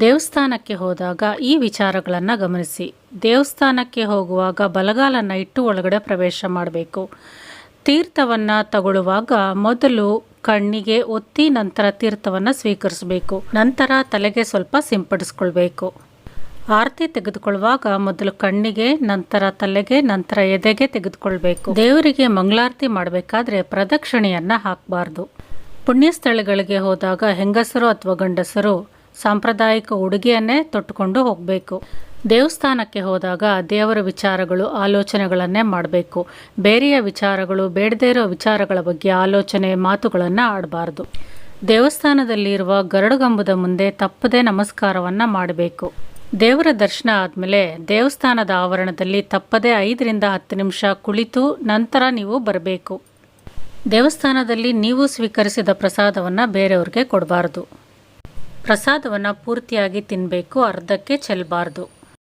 ದೇವಸ್ಥಾನಕ್ಕೆ ಹೋದಾಗ ಈ ವಿಚಾರಗಳನ್ನು ಗಮನಿಸಿ. ದೇವಸ್ಥಾನಕ್ಕೆ ಹೋಗುವಾಗ ಬಲಗಾಲನ್ನು ಇಟ್ಟು ಒಳಗಡೆ ಪ್ರವೇಶ ಮಾಡಬೇಕು. ತೀರ್ಥವನ್ನು ತಗೊಳ್ಳುವಾಗ ಮೊದಲು ಕಣ್ಣಿಗೆ ಒತ್ತಿ ನಂತರ ತೀರ್ಥವನ್ನು ಸ್ವೀಕರಿಸಬೇಕು. ನಂತರ ತಲೆಗೆ ಸ್ವಲ್ಪ ಸಿಂಪಡಿಸ್ಕೊಳ್ಬೇಕು. ಆರತಿ ತೆಗೆದುಕೊಳ್ಳುವಾಗ ಮೊದಲು ಕಣ್ಣಿಗೆ, ನಂತರ ತಲೆಗೆ, ನಂತರ ಎದೆಗೆ ತೆಗೆದುಕೊಳ್ಬೇಕು. ದೇವರಿಗೆ ಮಂಗಳಾರತಿ ಮಾಡಬೇಕಾದ್ರೆ ಪ್ರದಕ್ಷಿಣೆಯನ್ನು ಹಾಕಬಾರ್ದು. ಪುಣ್ಯಸ್ಥಳಗಳಿಗೆ ಹೋದಾಗ ಹೆಂಗಸರು ಅಥವಾ ಗಂಡಸರು ಸಾಂಪ್ರದಾಯಿಕ ಉಡುಗೆಯನ್ನೇ ತೊಟ್ಟುಕೊಂಡು ಹೋಗಬೇಕು. ದೇವಸ್ಥಾನಕ್ಕೆ ಹೋದಾಗ ದೇವರ ವಿಚಾರಗಳು, ಆಲೋಚನೆಗಳನ್ನೇ ಮಾಡಬೇಕು. ಬೇರೆಯ ವಿಚಾರಗಳು, ಬೇಡದೇ ಇರೋ ವಿಚಾರಗಳ ಬಗ್ಗೆ ಆಲೋಚನೆ, ಮಾತುಗಳನ್ನು ಆಡಬಾರ್ದು. ದೇವಸ್ಥಾನದಲ್ಲಿರುವ ಗರುಡಗಂಬದ ಮುಂದೆ ತಪ್ಪದೇ ನಮಸ್ಕಾರವನ್ನು ಮಾಡಬೇಕು. ದೇವರ ದರ್ಶನ ಆದಮೇಲೆ ದೇವಸ್ಥಾನದ ಆವರಣದಲ್ಲಿ ತಪ್ಪದೇ ಐದರಿಂದ ಹತ್ತು ನಿಮಿಷ ಕುಳಿತು ನಂತರ ನೀವು ಬರಬೇಕು. ದೇವಸ್ಥಾನದಲ್ಲಿ ನೀವು ಸ್ವೀಕರಿಸಿದ ಪ್ರಸಾದವನ್ನು ಬೇರೆಯವ್ರಿಗೆ ಕೊಡಬಾರ್ದು. ಪ್ರಸಾದವನ್ನು ಪೂರ್ತಿಯಾಗಿ ತಿನ್ನಬೇಕು ಅರ್ಧಕ್ಕೆ ಚೆಲ್ಲಬಾರ್ದು